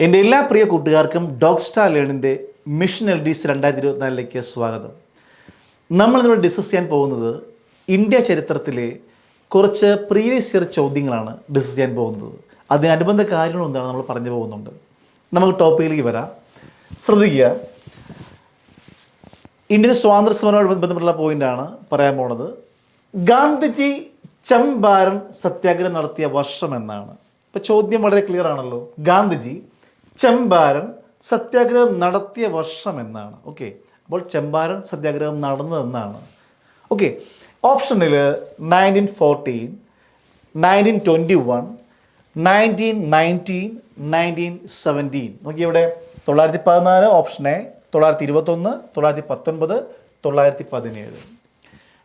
എന്റെ എല്ലാ പ്രിയ കൂട്ടുകാർക്കും ഡോഗ് സ്റ്റാർ ലേണിന്റെ മിഷൻ എൽ ഡി സി രണ്ടായിരത്തി ഇരുപത്തിനാലിലേക്ക് സ്വാഗതം. നമ്മൾ ഇന്ന് ഡിസ്കസ് ചെയ്യാൻ പോകുന്നത് ഇന്ത്യ ചരിത്രത്തിലെ കുറച്ച് പ്രീവിയസ് ഇയർ ചോദ്യങ്ങളാണ് ഡിസ്കസ് ചെയ്യാൻ പോകുന്നത്. അതിനനുബന്ധ കാര്യങ്ങൾ എന്താണ് നമ്മൾ പറഞ്ഞു പോകുന്നുണ്ട്. നമുക്ക് ടോപ്പിക്കിലേക്ക് വരാം. ശ്രദ്ധിക്കുക. ഇന്ത്യൻ സ്വാതന്ത്ര്യ സമരവുമായി ബന്ധപ്പെട്ടുള്ള പോയിന്റാണ് പറയാൻ പോണത്. ഗാന്ധിജി ചമ്പാരൻ സത്യാഗ്രഹം നടത്തിയ വർഷം എന്നാണ്. ഇപ്പോൾ ചോദ്യം വളരെ ക്ലിയർ ആണല്ലോ. ഗാന്ധിജി ചമ്പാരൻ സത്യാഗ്രഹം നടത്തിയ വർഷം എന്നാണ്. ഓക്കെ അപ്പോൾ ചെമ്പാരൻ സത്യാഗ്രഹം നടന്നതെന്നാണ് ഓക്കെ ഓപ്ഷനിൽ nineteen fourteen nineteen twenty one nineteen nineteen nineteen seventeen നോക്കി ഇവിടെ. തൊള്ളായിരത്തി പതിനാല് ഓപ്ഷനെ തൊള്ളായിരത്തി ഇരുപത്തൊന്ന് തൊള്ളായിരത്തി പത്തൊൻപത് തൊള്ളായിരത്തി പതിനേഴ്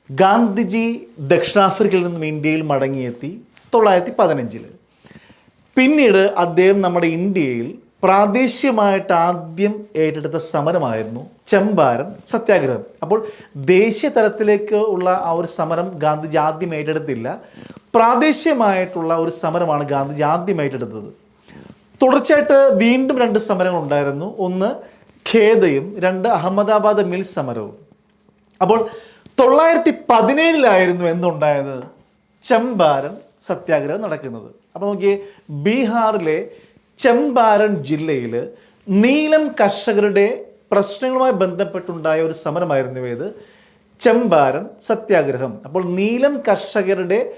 ഗാന്ധിജി ദക്ഷിണാഫ്രിക്കയിൽ നിന്നും ഇന്ത്യയിൽ മടങ്ങിയെത്തി തൊള്ളായിരത്തി പതിനഞ്ചിൽ പിന്നീട് അദ്ദേഹം നമ്മുടെ ഇന്ത്യയിൽ പ്രാദേശികമായിട്ട് ആദ്യം ഏറ്റെടുത്ത സമരമായിരുന്നു ചെമ്പാരൻ സത്യാഗ്രഹം. അപ്പോൾ ദേശീയ തലത്തിലേക്ക് ഉള്ള ആ ഒരു സമരം ഗാന്ധിജി ആദ്യം ഏറ്റെടുത്തില്ല. പ്രാദേശികമായിട്ടുള്ള ഒരു സമരമാണ് ഗാന്ധിജി ആദ്യം ഏറ്റെടുത്തത്. തുടർച്ചയായിട്ട് വീണ്ടും രണ്ട് സമരങ്ങൾ ഉണ്ടായിരുന്നു. ഒന്ന് ഖേദയും രണ്ട് അഹമ്മദാബാദ് മിൽ സമരവും. അപ്പോൾ തൊള്ളായിരത്തി പതിനേഴിലായിരുന്നു എന്തുണ്ടായത്? ചെമ്പാരൻ സത്യാഗ്രഹം നടക്കുന്നത്. അപ്പോൾ നോക്കിയേ ബീഹാറിലെ ചമ്പാരൻ ജില്ലയിൽ നീലം കർഷകരുടെ പ്രശ്നങ്ങളുമായി ബന്ധപ്പെട്ടുണ്ടായ ഒരു സമരമായിരുന്നു ഇത്. ചമ്പാരൻ സത്യാഗ്രഹം. അപ്പോൾ നീലം കർഷകരുടെ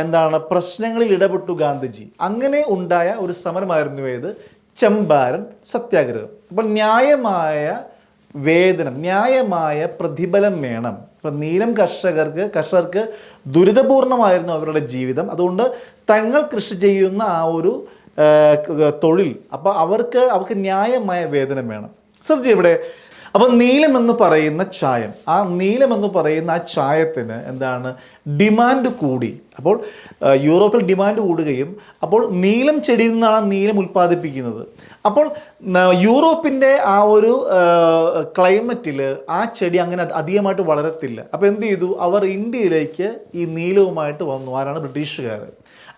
എന്താണ് പ്രശ്നങ്ങളിൽ ഇടപെട്ടു ഗാന്ധിജി. അങ്ങനെ ഉണ്ടായ ഒരു സമരമായിരുന്നു ഏത് ചമ്പാരൻ സത്യാഗ്രഹം. അപ്പോൾ ന്യായമായ വേതനം ന്യായമായ പ്രതിഫലം വേണം. ഇപ്പം നീലം കർഷകർക്ക് കർഷകർക്ക് ദുരിതപൂർണമായിരുന്നു അവരുടെ ജീവിതം. അതുകൊണ്ട് തങ്ങൾ കൃഷി ചെയ്യുന്ന ആ ഒരു തൊഴിൽ. അപ്പോൾ അവർക്ക് അവർക്ക് ന്യായമായ വേതനം വേണം. ശ്രദ്ധിച്ചു ഇവിടെ അപ്പം നീലം എന്ന് പറയുന്ന ചായം. ആ നീലം എന്ന് പറയുന്ന ആ ചായത്തിന് എന്താണ്? ഡിമാൻഡ് കൂടി. അപ്പോൾ യൂറോപ്പിൽ ഡിമാൻഡ് കൂടുകയും അപ്പോൾ നീലം ചെടിയിൽ നിന്നാണ് നീലം ഉൽപ്പാദിപ്പിക്കുന്നത്. അപ്പോൾ യൂറോപ്പിന്റെ ആ ഒരു ക്ലൈമറ്റിൽ ആ ചെടി അങ്ങനെ അധ- അധികമായിട്ട് വളരത്തില്ല. അപ്പോൾ എന്ത് ചെയ്തു? അവർ ഇന്ത്യയിലേക്ക് ഈ നീലവുമായിട്ട് വന്നു. ആരാണ്? ബ്രിട്ടീഷുകാർ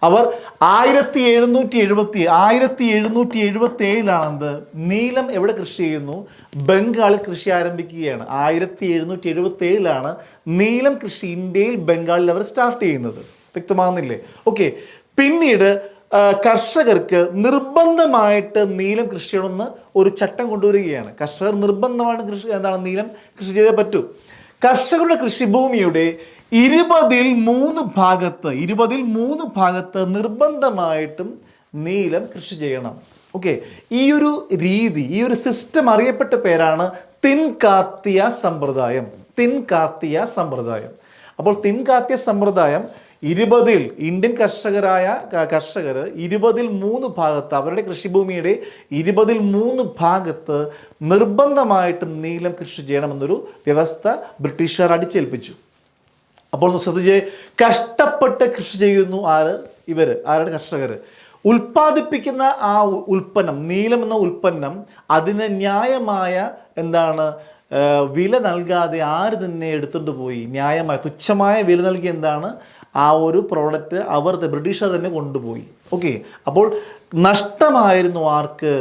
അവർ ആയിരത്തി എഴുന്നൂറ്റി എഴുപത്തി ആയിരത്തി എഴുന്നൂറ്റി എഴുപത്തി ഏഴിലാണെന്ത് നീലം എവിടെ കൃഷി ചെയ്യുന്നു? ബംഗാളിൽ കൃഷി ആരംഭിക്കുകയാണ്. ആയിരത്തി എഴുന്നൂറ്റി എഴുപത്തി ഏഴിലാണ് നീലം കൃഷി ഇന്ത്യയിൽ ബംഗാളിൽ അവർ സ്റ്റാർട്ട് ചെയ്യുന്നത്. വ്യക്തമാകുന്നില്ലേ? ഓക്കെ. പിന്നീട് കർഷകർക്ക് നിർബന്ധമായിട്ട് നീലം കൃഷി ചെയ്യണമെന്ന് ഒരു ചട്ടം കൊണ്ടുവരികയാണ്. കർഷകർ നിർബന്ധമായിട്ട് കൃഷി എന്താണ്? നീലം കൃഷി ചെയ്തേ പറ്റൂ. കർഷകരുടെ കൃഷിഭൂമിയുടെ ഇരുപതിൽ മൂന്ന് ഭാഗത്ത് ഇരുപതിൽ മൂന്ന് ഭാഗത്ത് നിർബന്ധമായിട്ടും നീലം കൃഷി ചെയ്യണം. ഓക്കെ ഈ ഒരു രീതി ഈ ഒരു സിസ്റ്റം അറിയപ്പെട്ട പേരാണ് തിൻകാത്തിയ സമ്പ്രദായം. തിൻകാത്തിയ സമ്പ്രദായം. അപ്പോൾ തിൻകാത്തിയ സമ്പ്രദായം ഇരുപതിൽ ഇന്ത്യൻ കർഷകരായ കർഷകർ ഇരുപതിൽ മൂന്ന് ഭാഗത്ത് അവരുടെ കൃഷിഭൂമിയുടെ ഇരുപതിൽ മൂന്ന് ഭാഗത്ത് നിർബന്ധമായിട്ടും നീലം കൃഷി ചെയ്യണമെന്നൊരു വ്യവസ്ഥ ബ്രിട്ടീഷുകാർ അടിച്ചേൽപ്പിച്ചു. അപ്പോൾ ശ്രദ്ധിച്ച്. കഷ്ടപ്പെട്ട് കൃഷി ചെയ്യുന്നു ആര്? ഇവർ ആരാണ് കർഷകർ ഉൽപ്പാദിപ്പിക്കുന്ന ആ ഉൽപ്പന്നം നീലം എന്ന ഉൽപ്പന്നം അതിന് ന്യായമായ എന്താണ് വില നൽകാതെ ആര് തന്നെ എടുത്തുകൊണ്ട് പോയി? ന്യായമായ തുച്ഛമായ വില നൽകി എന്താണ്? ആ ഒരു പ്രോഡക്റ്റ് അവർ ബ്രിട്ടീഷുകാർ തന്നെ കൊണ്ടുപോയി. ഓക്കെ അപ്പോൾ നഷ്ടമായിരുന്നു ആർക്ക്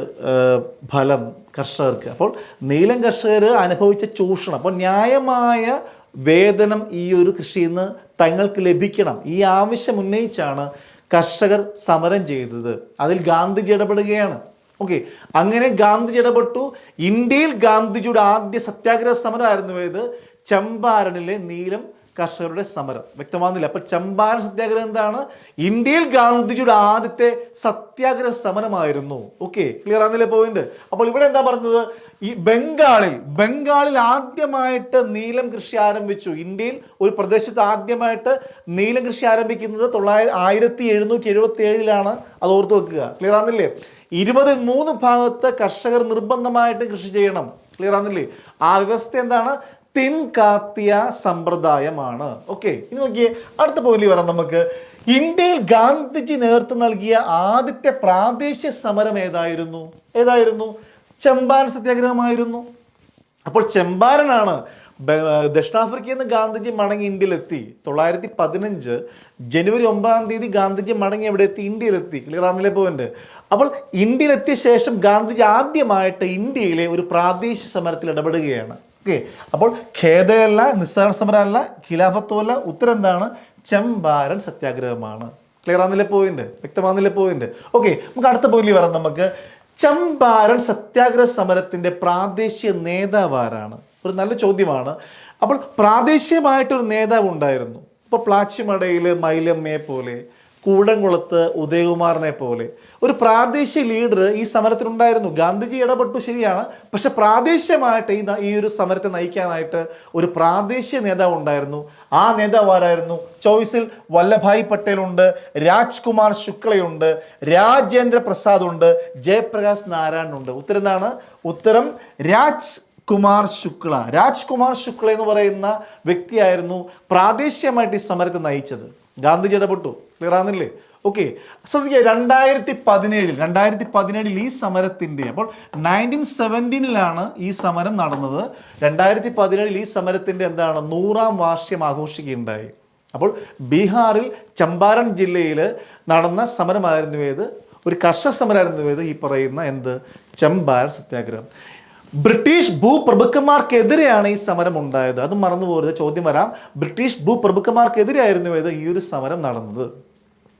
ഫലം? കർഷകർക്ക്. അപ്പോൾ നീലം കർഷകർ അനുഭവിച്ച ചൂഷണം. അപ്പോൾ ന്യായമായ വേതനം ഈ ഒരു കൃഷിയിൽ നിന്ന് തങ്ങൾക്ക് ലഭിക്കണം. ഈ ആവശ്യം ഉന്നയിച്ചാണ് കർഷകർ സമരം ചെയ്തത്. അതിൽ ഗാന്ധിജി ഇടപെടുകയാണ്. ഓക്കെ. അങ്ങനെ ഗാന്ധിജി ഇടപെട്ടു. ഇന്ത്യയിൽ ഗാന്ധിജിയുടെ ആദ്യ സത്യാഗ്രഹ സമരമായിരുന്നു ഏത്? ചമ്പാരനിലെ നീലം കർഷകരുടെ സമരം. വ്യക്തമാകുന്നില്ല. അപ്പൊ ചമ്പാരൻ സത്യാഗ്രഹം എന്താണ്? ഇന്ത്യയിൽ ഗാന്ധിജിയുടെ ആദ്യത്തെ സത്യാഗ്രഹ സമരമായിരുന്നു. ഓക്കെ ക്ലിയർ ആകുന്നില്ലേ പോയിന്റ് അപ്പോൾ ഇവിടെ എന്താ പറഞ്ഞത്? ഈ ബംഗാളിൽ ബംഗാളിൽ ആദ്യമായിട്ട് നീലം കൃഷി ആരംഭിച്ചു. ഇന്ത്യയിൽ ഒരു പ്രദേശത്ത് ആദ്യമായിട്ട് നീലം കൃഷി ആരംഭിക്കുന്നത് തൊള്ളായിരം ആയിരത്തി എഴുന്നൂറ്റി എഴുപത്തി ഏഴിലാണ് അത് ഓർത്ത് വെക്കുക. ക്ലിയർ ആകുന്നില്ലേ? ഇരുപതിൽ മൂന്ന് ഭാഗത്ത് കർഷകർ നിർബന്ധമായിട്ട് കൃഷി ചെയ്യണം. ക്ലിയർ ആകുന്നില്ലേ? ആ വ്യവസ്ഥ എന്താണ്? തിൻകാത്തിയ സമ്പ്രദായമാണ്. ഓക്കെ ഇനി നോക്കിയേ അടുത്ത പോയിന്റ് വരാം നമുക്ക്. ഇന്ത്യയിൽ ഗാന്ധിജി നേതൃത്വം നൽകിയ ആദ്യത്തെ പ്രാദേശിക സമരം ഏതായിരുന്നു? ഏതായിരുന്നു? ചമ്പാരൻ സത്യാഗ്രഹമായിരുന്നു. അപ്പോൾ ചമ്പാരനാണ് ദക്ഷിണാഫ്രിക്കയിൽ നിന്ന് ഗാന്ധിജി മടങ്ങി ഇന്ത്യയിലെത്തി. തൊള്ളായിരത്തി പതിനഞ്ച് ജനുവരി ഒമ്പതാം തീയതി ഗാന്ധിജി മടങ്ങി എവിടെ എത്തി ഇന്ത്യയിലെത്തി. ക്ലിയർ ആണെന്നില്ലേ പോയിന്റ്? അപ്പോൾ ഇന്ത്യയിലെത്തിയ ശേഷം ഗാന്ധിജി ആദ്യമായിട്ട് ഇന്ത്യയിലെ ഒരു പ്രാദേശിക സമരത്തിൽ ഇടപെടുകയാണ്. ഓക്കെ അപ്പോൾ ഖേദയല്ല നിസ്സാര സമരമല്ല ഖിലാഫത്തുമല്ല ഉത്തരം എന്താണ് ചമ്പാരൻ സത്യാഗ്രഹമാണ്. ക്ലിയർ ആണെന്നില്ലേ പോയിന്റ്? വ്യക്തമാകുന്നില്ലേ പോയിന്റ്? ഓക്കെ നമുക്ക് അടുത്ത പോയിന്റ് വരാം നമുക്ക്. ചമ്പാരൻ സത്യാഗ്രഹ സമരത്തിന്റെ പ്രാദേശിക നേതാവ് ആരാണ്? ഒരു നല്ല ചോദ്യമാണ്. അപ്പോൾ പ്രാദേശികമായിട്ടൊരു നേതാവ് ഉണ്ടായിരുന്നു ഇപ്പോൾ പ്ലാച്ചിമടയിൽ മൈലമ്മയെ പോലെ കൂടംകുളത്ത് ഉദയകുമാറിനെ പോലെ. ഒരു പ്രാദേശിക ലീഡർ ഈ സമരത്തിലുണ്ടായിരുന്നു ഗാന്ധിജി ഇടപെട്ടു ശരിയാണ്. പക്ഷെ പ്രാദേശികമായിട്ട് ഈ ഈ ഒരു സമരത്തെ നയിക്കാനായിട്ട് ഒരു പ്രാദേശിക നേതാവ് ഉണ്ടായിരുന്നു ആ നേതാവ് ആരായിരുന്നു? ചോയ്സിൽ വല്ലഭായ് പട്ടേലുണ്ട് രാജ്കുമാർ ശുക്ലയുണ്ട് രാജേന്ദ്ര പ്രസാദ് ഉണ്ട് ജയപ്രകാശ് നാരായണുണ്ട്. ഉത്തരം എന്താണ്? ഉത്തരം രാജ് കുമാർ ശുക്ല. രാജ്കുമാർ ശുക്ല എന്ന് പറയുന്ന വ്യക്തിയായിരുന്നു പ്രാദേശികമായിട്ട് ഈ സമരത്തെ നയിച്ചത്. ഗാന്ധിജി ഇടപെട്ടു ക്ലിയർ ആകുന്നില്ലേ ഓക്കെ ശ്രദ്ധിക്കുക രണ്ടായിരത്തി പതിനേഴിൽ രണ്ടായിരത്തി പതിനേഴിൽ ഈ സമരത്തിന്റെ അപ്പോൾ നയന്റീൻ സെവന്റീനിലാണ് ഈ സമരം നടന്നത്. രണ്ടായിരത്തി പതിനേഴിൽ ഈ സമരത്തിന്റെ എന്താണ് നൂറാം വാർഷികം ആഘോഷിക്കുകയുണ്ടായി. അപ്പോൾ ബീഹാറിൽ ചമ്പാരൻ ജില്ലയിൽ നടന്ന സമരമായിരുന്നു ഏത്? ഒരു കർഷക സമരമായിരുന്നു ഏത്? ഈ പറയുന്ന എന്ത്? ചമ്പാരൻ സത്യാഗ്രഹം. ബ്രിട്ടീഷ് ഭൂപ്രഭുക്കന്മാർക്കെതിരെയാണ് ഈ സമരം ഉണ്ടായത്. അത് മറന്നുപോകരുത്. ചോദ്യം വരാം. ബ്രിട്ടീഷ് ഭൂപ്രഭുക്കന്മാർക്കെതിരെയായിരുന്നു ഇത് ഈ ഒരു സമരം നടന്നത്.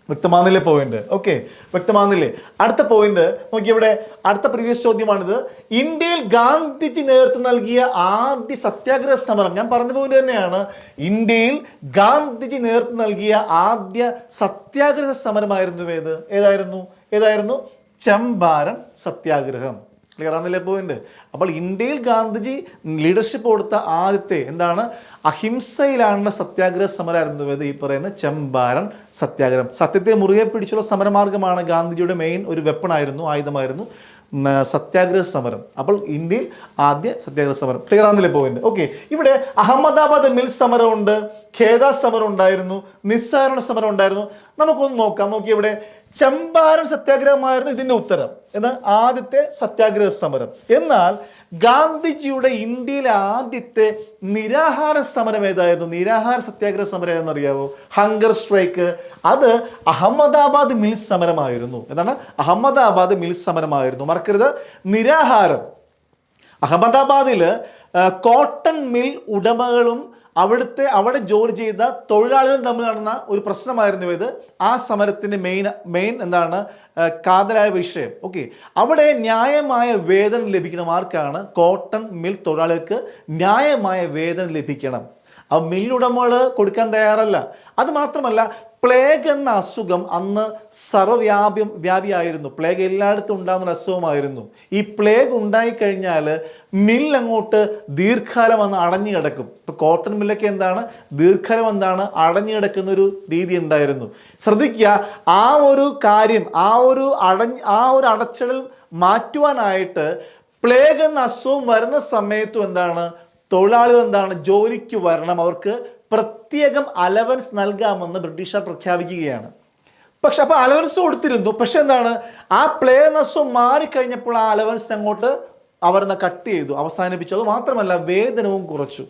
വ്യക്തമാകുന്നില്ലേ പോയിന്റ് ഓക്കെ വ്യക്തമാകുന്നില്ലേ? അടുത്ത പോയിന്റ് നോക്കി ഇവിടെ അടുത്ത പ്രീവിയസ് ചോദ്യമാണിത്. ഇന്ത്യയിൽ ഗാന്ധിജി നേതൃത്വം നൽകിയ ആദ്യ സത്യാഗ്രഹ സമരം. ഞാൻ പറഞ്ഞ തന്നെയാണ്. ഇന്ത്യയിൽ ഗാന്ധിജി നേതൃത്വം നൽകിയ ആദ്യ സത്യാഗ്രഹ സമരമായിരുന്നു ഏത്? ഏതായിരുന്നു? ഏതായിരുന്നു? ചമ്പാരൻ സത്യാഗ്രഹം. ക്ലിയർ ആണെന്നില്ലേ പോയിന്റ് അപ്പോൾ ഇന്ത്യയിൽ ഗാന്ധിജി ലീഡർഷിപ്പ് കൊടുത്ത ആദ്യത്തെ എന്താണ്? അഹിംസയിലാണുള്ള സത്യാഗ്രഹ സമരമായിരുന്നു ഇത് ഈ പറയുന്ന ചമ്പാരൻ സത്യാഗ്രഹം. സത്യത്തെ മുറുകെ പിടിച്ചുള്ള സമരമാർഗമാണ് ഗാന്ധിജിയുടെ മെയിൻ ഒരു വെപ്പണായിരുന്നു ആയുധമായിരുന്നു സത്യാഗ്രഹ സമരം. അപ്പോൾ ഇന്ത്യയിൽ ആദ്യ സത്യാഗ്രഹ സമരം. ക്ലിയർ ആണെന്നില്ല പോയിന്റ് ഓക്കെ ഇവിടെ അഹമ്മദാബാദ് മിൽ സമരമുണ്ട് ഖേദ സമരം ഉണ്ടായിരുന്നു നിസ്സാരണ സമരം ഉണ്ടായിരുന്നു നമുക്കൊന്ന് നോക്കാം നോക്കി ഇവിടെ ചമ്പാരൻ സത്യാഗ്രഹമായിരുന്നു ഇതിന്റെ ഉത്തരം. എന്നാൽ ആദ്യത്തെ സത്യാഗ്രഹ സമരം. എന്നാൽ ഗാന്ധിജിയുടെ ഇന്ത്യയിലെ ആദ്യത്തെ നിരാഹാര സമരം ഏതായിരുന്നു? നിരാഹാര സത്യാഗ്രഹ സമരം ഏതെന്നറിയാവോ? Hunger strike. അത് അഹമ്മദാബാദ് മിൽ സമരമായിരുന്നു. എന്താണ്? അഹമ്മദാബാദ് മിൽ സമരമായിരുന്നു. മറക്കരുത്. നിരാഹാരം. അഹമ്മദാബാദിൽ കോട്ടൺ മിൽ ഉടമകളും അവിടുത്തെ അവിടെ ജോലി ചെയ്ത തൊഴിലാളികളും തമ്മിൽ നടന്ന ഒരു പ്രശ്നമായിരുന്നു ഇത്. ആ സമരത്തിന്റെ മെയിൻ മെയിൻ എന്താണ് കാതലായ വിഷയം. ഓക്കെ അവിടെ ന്യായമായ വേതനം ലഭിക്കണം ആർക്കാണ്? കോട്ടൺ മിൽ തൊഴിലാളികൾക്ക് ന്യായമായ വേതനം ലഭിക്കണം. ആ മില്ലുടമകൾ കൊടുക്കാൻ തയ്യാറല്ല. അത് മാത്രമല്ല പ്ലേഗ് എന്ന അസുഖം അന്ന് സർവവ്യാപ്യം വ്യാപിയായിരുന്നു. പ്ലേഗ് എല്ലായിടത്തും ഉണ്ടാകുന്ന ഒരു അസുഖമായിരുന്നു. ഈ പ്ലേഗ് ഉണ്ടായിക്കഴിഞ്ഞാൽ മില്ലങ്ങോട്ട് ദീർഘകാലം അന്ന് അടഞ്ഞു കിടക്കും. ഇപ്പോൾ കോട്ടൺ മില്ലൊക്കെ എന്താണ്? ദീർഘകാലം എന്താണ്? അടഞ്ഞു കിടക്കുന്ന ഒരു രീതി ഉണ്ടായിരുന്നു. ശ്രദ്ധിക്കുക ആ ഒരു കാര്യം ആ ഒരു അടഞ്ഞ് ആ ഒരു അടച്ചിടൽ മാറ്റുവാനായിട്ട് പ്ലേഗ് എന്ന അസുഖം വരുന്ന സമയത്തും എന്താണ്? തൊഴിലാളികൾ എന്താണ്? ജോലിക്ക് വരണം. അവർക്ക് പ്രത്യേകം അലവൻസ് നൽകാമെന്ന് ബ്രിട്ടീഷുകാർ പ്രഖ്യാപിക്കുകയാണ്. പക്ഷെ അപ്പോൾ അലവൻസ് കൊടുത്തിരുന്നു. പക്ഷെ എന്താണ്? ആ പ്ലേ നസ്വം മാറിക്കഴിഞ്ഞപ്പോൾ ആ അലവൻസ് അങ്ങോട്ട് അവർ കട്ട് ചെയ്തു. അവസാനിപ്പിച്ചു. അത് മാത്രമല്ല വേതനവും കുറച്ചു.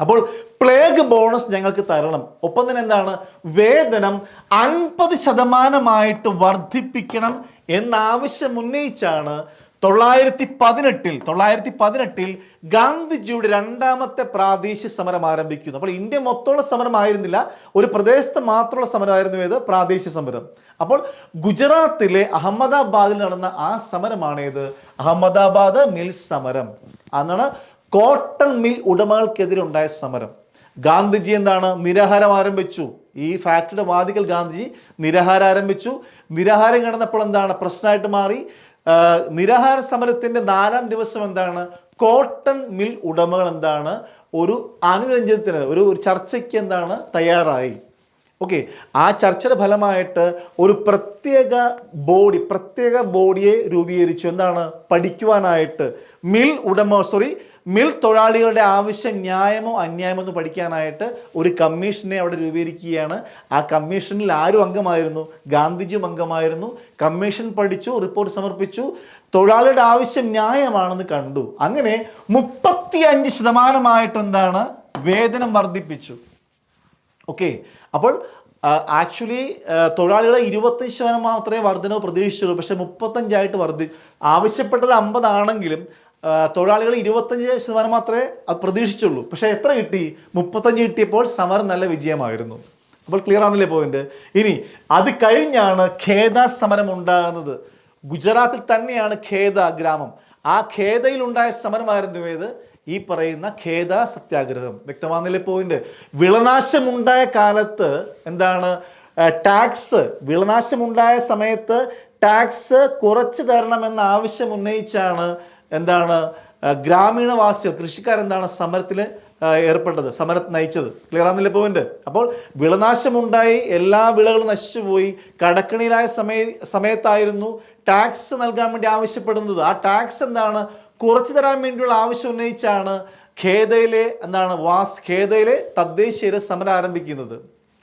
അപ്പോൾ പ്ലേഗ് ബോണസ് ഞങ്ങൾക്ക് തരണം. ഒപ്പം തന്നെ എന്താണ്? വേതനം അൻപത് ശതമാനമായിട്ട് വർദ്ധിപ്പിക്കണം എന്നാവശ്യം ഉന്നയിച്ചാണ് തൊള്ളായിരത്തി പതിനെട്ടിൽ തൊള്ളായിരത്തി പതിനെട്ടിൽ ഗാന്ധിജിയുടെ രണ്ടാമത്തെ പ്രാദേശിക സമരം ആരംഭിക്കുന്നു. അപ്പോൾ ഇന്ത്യ മൊത്തമുള്ള സമരമായിരുന്നില്ല ഒരു പ്രദേശത്ത് മാത്രമുള്ള സമരമായിരുന്നു ഏത്? പ്രാദേശിക സമരം. അപ്പോൾ ഗുജറാത്തിലെ അഹമ്മദാബാദിൽ നടന്ന ആ സമരമാണ് ഏത്? അഹമ്മദാബാദ് മിൽ സമരം. അന്നാണ് കോട്ടൺ മിൽ ഉടമകൾക്കെതിരെ ഉണ്ടായ സമരം. ഗാന്ധിജി എന്താണ്? നിരാഹാരം ആരംഭിച്ചു. ഈ ഫാക്ടറിയുടെ വാദികൾ ഗാന്ധിജി നിരാഹാരം ആരംഭിച്ചു. നിരാഹാരം കിടന്നപ്പോൾ എന്താണ്? പ്രശ്നമായിട്ട് മാറി. നിരാഹാര സമരത്തിന്റെ നാലാം ദിവസം എന്താണ്? കോട്ടൺ മിൽ ഉടമകൾ എന്താണ്? ഒരു അനുരഞ്ജനത്തിന് ഒരു ഒരു ചർച്ചയ്ക്ക് എന്താണ്? തയ്യാറായി. ഓക്കെ. ആ ചർച്ചയുടെ ഫലമായിട്ട് ഒരു പ്രത്യേക ബോഡി പ്രത്യേക ബോഡിയെ രൂപീകരിച്ചു. എന്താണ്? പഠിക്കുവാനായിട്ട്. മിൽ ഉടമ സോറി മിൽ തൊഴിലാളികളുടെ ആവശ്യം ന്യായമോ അന്യായമോ എന്ന് പഠിക്കാനായിട്ട് ഒരു കമ്മീഷനെ അവിടെ രൂപീകരിക്കുകയാണ്. ആ കമ്മീഷനിൽ ആരും അംഗമായിരുന്നു? ഗാന്ധിജിയും അംഗമായിരുന്നു. കമ്മീഷൻ പഠിച്ചു റിപ്പോർട്ട് സമർപ്പിച്ചു. തൊഴിലാളിയുടെ ആവശ്യം ന്യായമാണെന്ന് കണ്ടു. അങ്ങനെ മുപ്പത്തി അഞ്ച് ശതമാനമായിട്ട് എന്താണ്? വേതനം വർദ്ധിപ്പിച്ചു. ഓക്കെ. അപ്പോൾ ആക്ച്വലി തൊഴിലാളികളെ ഇരുപത്തഞ്ച് ശതമാനം മാത്രമേ വർധനവ് പ്രതീക്ഷിച്ചുള്ളൂ. പക്ഷേ മുപ്പത്തഞ്ചായിട്ട് വർദ്ധി ആവശ്യപ്പെട്ടത് അമ്പതാണെങ്കിലും തൊഴിലാളികൾ ഇരുപത്തഞ്ച് ശതമാനം മാത്രമേ അത് പ്രതീക്ഷിച്ചുള്ളൂ. പക്ഷേ എത്ര കിട്ടി? മുപ്പത്തഞ്ച് കിട്ടിയപ്പോൾ സമരം നല്ല വിജയമായിരുന്നു. അപ്പോൾ ക്ലിയർ ആണല്ലേ പോയിന്റ് ഇനി അത് കഴിഞ്ഞാണ് ഖേദ സമരം ഉണ്ടാകുന്നത്. ഗുജറാത്തിൽ തന്നെയാണ് ഖേദ ഗ്രാമം. ആ ഖേദയിൽ ഉണ്ടായ സമരമായിരുന്നു ഏത്? ഈ പറയുന്ന ഖേദ സത്യാഗ്രഹം. വ്യക്തമാകുന്നില്ലേ പോയിന്റ് വിളനാശമുണ്ടായ കാലത്ത് എന്താണ്? ടാക്സ് വിളനാശമുണ്ടായ സമയത്ത് ടാക്സ് കുറച്ച് തരണമെന്ന ആവശ്യം ഉന്നയിച്ചാണ് എന്താണ് ഗ്രാമീണവാസികൾ കൃഷിക്കാരെന്താണ് സമരത്തിൽ ഏർപ്പെട്ടത് സമരത്ത് നയിച്ചത്? ക്ലിയർ ആണെന്നില്ല പോയിന്റ് അപ്പോൾ വിളനാശമുണ്ടായി എല്ലാ വിളകളും നശിച്ചുപോയി കടക്കണിയിലായ സമയ സമയത്തായിരുന്നു ടാക്സ് നൽകാൻ വേണ്ടി ആവശ്യപ്പെടുന്നത്. ആ ടാക്സ് എന്താണ്? കുറച്ചു തരാൻ വേണ്ടിയുള്ള ആവശ്യം ഉന്നയിച്ചാണ് ഖേദയിലെ എന്താണ് വാസ് ഖേദയിലെ തദ്ദേശീയരെ സമരം ആരംഭിക്കുന്നത്.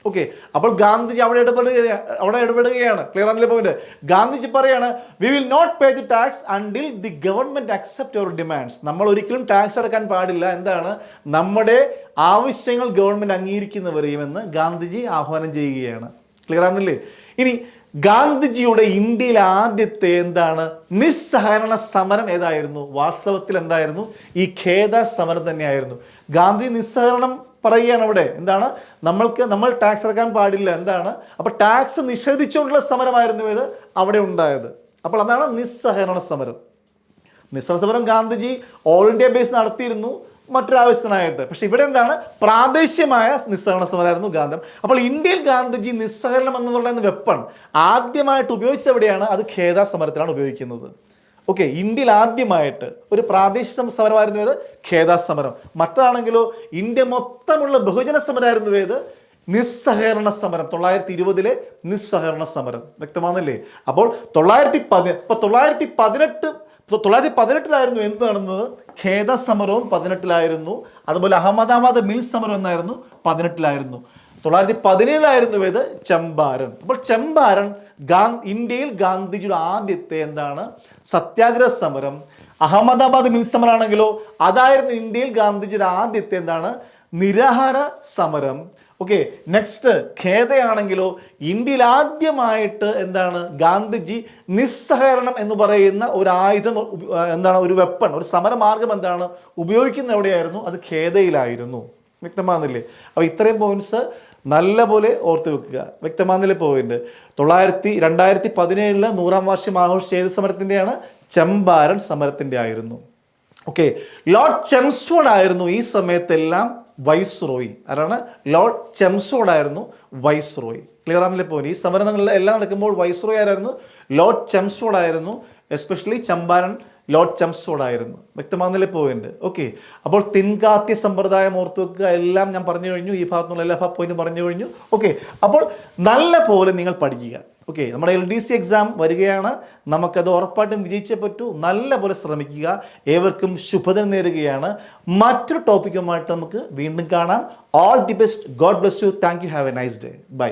ഓക്കെ അപ്പോൾ ഗാന്ധിജി അവിടെ ഇടപെടുകയാണ് അവിടെ ഇടപെടുകയാണ്. ക്ലിയർ ആണല്ലേ പോയിന്റ് ഗാന്ധിജി പറയാണ് we will not pay the tax until the government accept our demands നമ്മൾ ഒരിക്കലും ടാക്സ് അടക്കാൻ പാടില്ല. എന്താണ്? നമ്മുടെ ആവശ്യങ്ങൾ ഗവൺമെന്റ് അംഗീകരിക്കുന്നവരെയും എന്ന് ഗാന്ധിജി ആഹ്വാനം ചെയ്യുകയാണ്. ക്ലിയർ ആണെന്നില്ലേ ഇനി ഗാന്ധിജിയുടെ ഇന്ത്യയിൽ ആദ്യത്തെ എന്താണ്? നിസ്സഹകരണ സമരം ഏതായിരുന്നു? വാസ്തവത്തിൽ എന്തായിരുന്നു? ഈ ഖേദ സമരം തന്നെയായിരുന്നു. ഗാന്ധി നിസ്സഹകരണം പറയുകയാണ് അവിടെ എന്താണ്? നമ്മൾക്ക് നമ്മൾ ടാക്സ് അടക്കാൻ പാടില്ല. എന്താണ്? അപ്പോൾ ടാക്സ് നിഷേധിച്ചുകൊണ്ടുള്ള സമരമായിരുന്നു ഇത് അവിടെ ഉണ്ടായത്. അപ്പോൾ അതാണ് നിസ്സഹകരണ സമരം. നിസ്സഹരണ സമരം ഗാന്ധിജി ഓൾ ഇന്ത്യ ബേസ് നടത്തിയിരുന്നു മറ്റൊരാവശ്യത്തിനായിട്ട്. പക്ഷെ ഇവിടെ എന്താണ്? പ്രാദേശികമായ നിസ്സഹരണ സമരമായിരുന്നു ഗാന്ധി. അപ്പോൾ ഇന്ത്യയിൽ ഗാന്ധിജി നിസ്സഹരണം എന്ന് പറയുന്ന വെപ്പൺ ആദ്യമായിട്ട് ഉപയോഗിച്ചത് എവിടെയാണ് അത് ഖേദ സമരത്തിലാണ് ഉപയോഗിക്കുന്നത്. ഓക്കെ ഇന്ത്യയിൽ ആദ്യമായിട്ട് ഒരു പ്രാദേശിക സമരമായിരുന്നു ഏത്? ഖേദ സമരം. മറ്റാണെങ്കിലോ ഇന്ത്യ മൊത്തമുള്ള ബഹുജന സമരമായിരുന്നു ഏത്? നിസ്സഹകരണ സമരം. തൊള്ളായിരത്തി ഇരുപതിലെ നിസ്സഹകരണ സമരം. വ്യക്തമാണെന്നല്ലേ അപ്പോൾ തൊള്ളായിരത്തി പതി ഇപ്പൊ തൊള്ളായിരത്തി പതിനെട്ട് തൊള്ളായിരത്തി പതിനെട്ടിലായിരുന്നു എന്ത് നടന്നത്? ഖേദ സമരവും പതിനെട്ടിലായിരുന്നു. അതുപോലെ അഹമ്മദാബാദ് മിൽ സമരം എന്നായിരുന്നു പതിനെട്ടിലായിരുന്നു. തൊള്ളായിരത്തി പതിനേഴിലായിരുന്നു ഇത് ചമ്പാരൻ. അപ്പോൾ ചമ്പാരൻ ഗാ ഇന്ത്യയിൽ ഗാന്ധിജിയുടെ ആദ്യത്തെ എന്താണ്? സത്യാഗ്രഹ സമരം. അഹമ്മദാബാദ് മിൽ സമരം ആണെങ്കിലോ അതായിരുന്നു ഇന്ത്യയിൽ ഗാന്ധിജിയുടെ ആദ്യത്തെ എന്താണ്? നിരാഹാര സമരം. ഓക്കെ നെക്സ്റ്റ് ഖേദയാണെങ്കിലോ ഇന്ത്യയിൽ ആദ്യമായിട്ട് എന്താണ്? ഗാന്ധിജി നിസ്സഹകരണം എന്ന് പറയുന്ന ഒരു ആയുധം എന്താണ്? ഒരു വെപ്പൺ ഒരു സമരമാർഗം എന്താണ്? ഉപയോഗിക്കുന്ന എവിടെയായിരുന്നു? അത് ഖേദയിലായിരുന്നു. വ്യക്തമാകുന്നില്ലേ? അപ്പോൾ ഇത്രയും പോയിന്റ്സ് നല്ലപോലെ ഓർത്ത് വെക്കുക. വ്യക്തമാകുന്നില്ല പോയിന്റ് തൊള്ളായിരത്തി രണ്ടായിരത്തി പതിനേഴിൽ നൂറാം വാർഷികം ആഘോഷിച്ച ഏത് സമരത്തിന്റെയാണ് ചമ്പാരൻ സമരത്തിന്റെ ആയിരുന്നു. ഓക്കെ ലോർഡ് ചെംസ്ഫോർഡ് ആയിരുന്നു ഈ സമയത്തെല്ലാം വൈസ് റോയി ആരാണ്? ലോർഡ് ചെംസ്ഫോർഡ് ആയിരുന്നു വൈസ് റോയി ക്ലിയർ ആണല്ലേ പോയിന്റ് ഈ സമരങ്ങളിൽ എല്ലാം നടക്കുമ്പോൾ വൈസ് റോയി ആരായിരുന്നു? ലോർഡ് ചെംസ്ഫോർഡ് ആയിരുന്നു എസ്പെഷ്യലി ചമ്പാരൻ ലോർഡ് ചംസോഡായിരുന്നു വ്യക്തമാകുന്നില്ലേ പോയിന്റ് ഓക്കെ അപ്പോൾ തിൻകാത്യ സമ്പ്രദായം ഓർത്തു വെക്കുക. എല്ലാം ഞാൻ പറഞ്ഞു കഴിഞ്ഞു. ഈ ഭാഗത്തുനിന്നുള്ള എല്ലാ പോയിന്റും പറഞ്ഞു കഴിഞ്ഞു. ഓക്കെ അപ്പോൾ നല്ല പോലെ നിങ്ങൾ പഠിക്കുക. ഓക്കെ നമ്മുടെ എൽ ഡി സി എക്സാം വരികയാണ്. നമുക്കത് ഉറപ്പായിട്ടും വിജയിച്ചേ പറ്റൂ. നല്ല പോലെ ശ്രമിക്കുക. ഏവർക്കും ശുഭദിനം നേരുകയാണ്. മറ്റൊരു ടോപ്പിക്കുമായിട്ട് നമുക്ക് വീണ്ടും കാണാം. All the best God bless you thank you have a nice day bye